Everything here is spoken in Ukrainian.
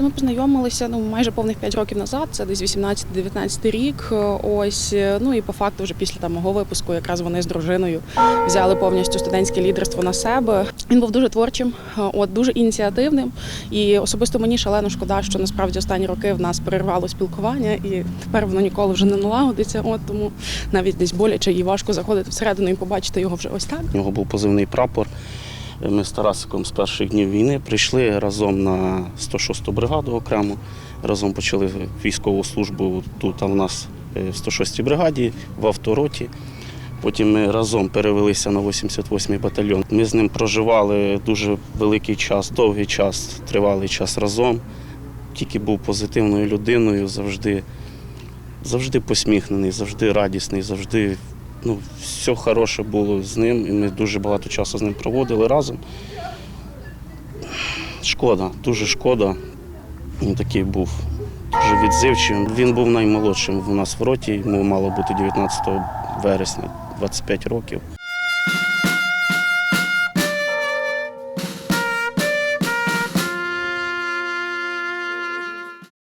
Ми познайомилися ну майже повних 5 років назад. Це десь 18-19 рік. Ось ну і по факту, вже після там мого випуску, якраз вони з дружиною взяли повністю студентське лідерство на себе. Він був дуже творчим, от дуже ініціативним. І особисто мені шалено шкода, що насправді останні роки в нас перервало спілкування, і тепер воно ніколи вже не налагодиться. От тому навіть десь боляче і важко заходити всередину і побачити його вже ось так. У нього був позивний прапор. Ми з Тарасиком з перших днів війни прийшли разом на 106-ту бригаду окремо. Разом почали військову службу тут а в нас е, в 106-й бригаді, в автороті. Потім ми разом перевелися на 88-й батальйон. Ми з ним проживали дуже великий час, довгий час, тривалий час разом. Тільки був позитивною людиною, завжди, завжди посміхнений, завжди радісний, завжди ну, все хороше було з ним, і ми дуже багато часу з ним проводили разом. Шкода, дуже шкода. Він такий був дуже відзивчим. Він був наймолодшим у нас в роті, йому мало бути 19 вересня, 25 років.